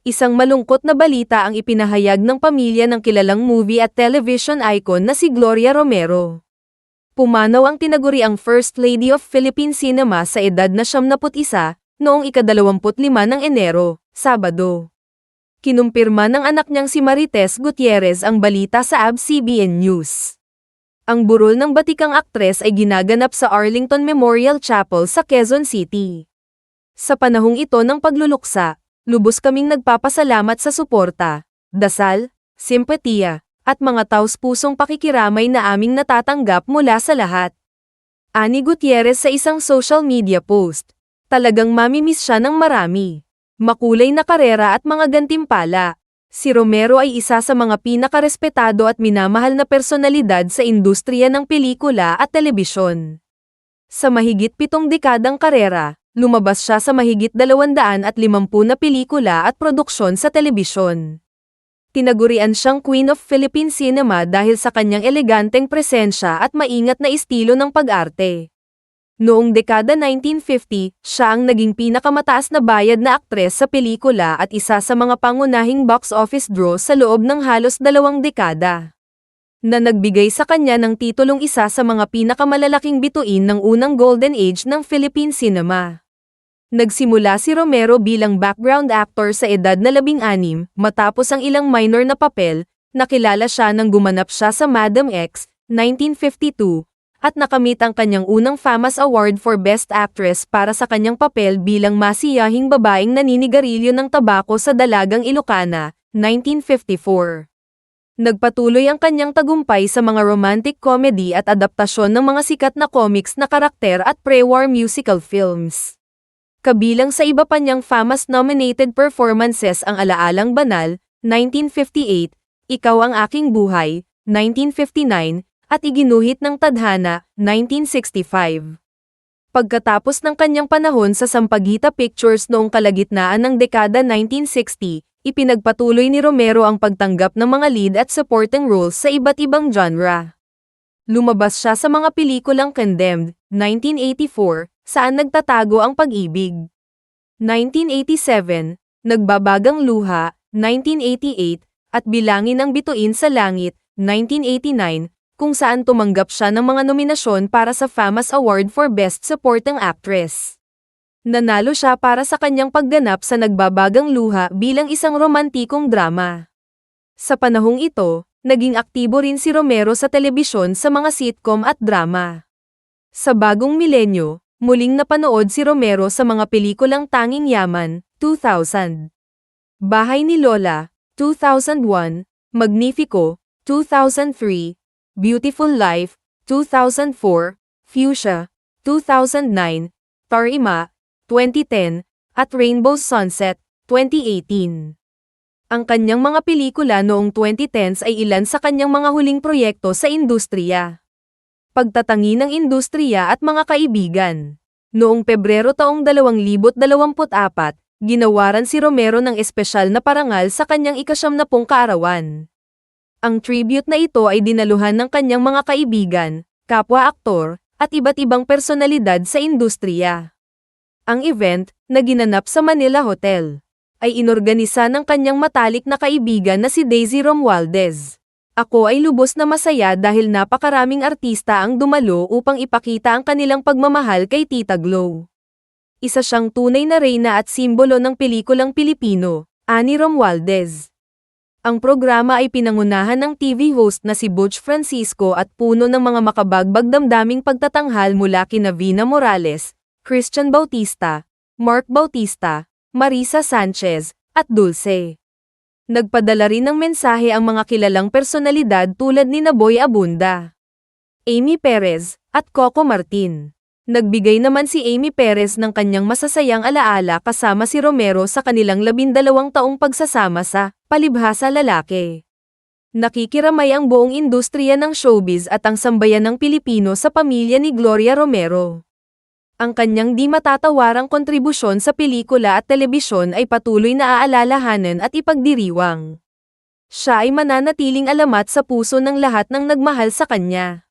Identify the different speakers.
Speaker 1: Isang malungkot na balita ang ipinahayag ng pamilya ng kilalang movie at television icon na si Gloria Romero. Pumanaw ang tinaguriang First Lady of Philippine Cinema sa edad na 71 noong ika-25 ng Enero, Sabado. Kinumpirma ng anak niyang si Marites Gutierrez ang balita sa ABS-CBN News. Ang burol ng batikang aktres ay ginaganap sa Arlington Memorial Chapel sa Quezon City. Sa panahong ito ng pagluluksa, lubos kaming nagpapasalamat sa suporta, dasal, simpatiya, at mga taus-pusong pakikiramay na aming natatanggap mula sa lahat. Ani Gutierrez sa isang social media post. Talagang mamimiss siya ng marami. Makulay na karera at mga gantimpala. Si Romero ay isa sa mga pinakarespetado at minamahal na personalidad sa industriya ng pelikula at telebisyon. Sa mahigit pitong dekadang karera, lumabas siya sa mahigit 250 na pelikula at produksyon sa telebisyon. Tinagurian siyang Queen of Philippine Cinema dahil sa kanyang eleganteng presensya at maingat na estilo ng pag-arte. Noong dekada 1950, siya ang naging pinakamataas na bayad na aktres sa pelikula at isa sa mga pangunahing box office draw sa loob ng halos dalawang dekada. Na nagbigay sa kanya ng titulong isa sa mga pinakamalalaking bituin ng unang golden age ng Philippine cinema. Nagsimula si Romero bilang background actor sa edad na labing-anim, matapos ang ilang minor na papel, nakilala siya nang gumanap siya sa Madam X, 1952, at nakamit ang kanyang unang FAMAS Award for Best Actress para sa kanyang papel bilang masiyahing babaeng naninigarilyo ng tabako sa Dalagang Ilocana, 1954. Nagpatuloy ang kanyang tagumpay sa mga romantic comedy at adaptasyon ng mga sikat na comics na karakter at pre-war musical films. Kabilang sa iba pa niyang FAMAS-nominated performances ang Alaalang Banal, 1958, Ikaw ang Aking Buhay, 1959, at Iginuhit ng Tadhana, 1965. Pagkatapos ng kanyang panahon sa Sampaguita Pictures noong kalagitnaan ng dekada 1960, ipinagpatuloy ni Romero ang pagtanggap ng mga lead at supporting roles sa iba't ibang genre. Lumabas siya sa mga pelikulang Condemned, 1984, saan nagtatago ang pag-ibig. 1987, Nagbabagang Luha, 1988, at Bilangin ang Bituin sa Langit, 1989, kung saan tumanggap siya ng mga nominasyon para sa FAMAS Award for Best Supporting Actress. Nanalo siya para sa kanyang pagganap sa Nagbabagang Luha bilang isang romantikong drama. Sa panahong ito, naging aktibo rin si Romero sa telebisyon sa mga sitcom at drama. Sa bagong milenyo, muling napanood si Romero sa mga pelikulang Tanging Yaman, 2000. Bahay ni Lola, 2001, Magnifico, 2003, Beautiful Life, 2004, Fuchsia, 2009, Tarima, 2010, at Rainbow Sunset, 2018. Ang kanyang mga pelikula noong 2010s ay ilan sa kanyang mga huling proyekto sa industriya. Pagtatangi ng industriya at mga kaibigan. Noong Pebrero taong 2024, ginawaran si Romero ng espesyal na parangal sa kanyang ikasyam na pong kaarawan. Ang tribute na ito ay dinaluhan ng kanyang mga kaibigan, kapwa-aktor, at iba't ibang personalidad sa industriya. Ang event, na ginanap sa Manila Hotel, ay inorganisa ng kanyang matalik na kaibigan na si Daisy Romualdez. Ako ay lubos na masaya dahil napakaraming artista ang dumalo upang ipakita ang kanilang pagmamahal kay Tita Glow. Isa siyang tunay na reyna at simbolo ng pelikulang Pilipino, Ani Romualdez. Ang programa ay pinangunahan ng TV host na si Butch Francisco at puno ng mga makabagbag damdaming pagtatanghal mula kina Vina Morales, Christian Bautista, Mark Bautista, Marisa Sanchez, at Dulce. Nagpadala rin ng mensahe ang mga kilalang personalidad tulad ni Naboy Abunda, Amy Perez, at Coco Martin. Nagbigay naman si Amy Perez ng kanyang masasayang alaala kasama si Romero sa kanilang labindalawang taong pagsasama sa Palibhasa Lalaki. Nakikiramay ang buong industriya ng showbiz at ang sambayan ng Pilipino sa pamilya ni Gloria Romero. Ang kanyang di matatawarang kontribusyon sa pelikula at telebisyon ay patuloy na aalalahanan at ipagdiriwang. Siya ay mananatiling alamat sa puso ng lahat ng nagmahal sa kanya.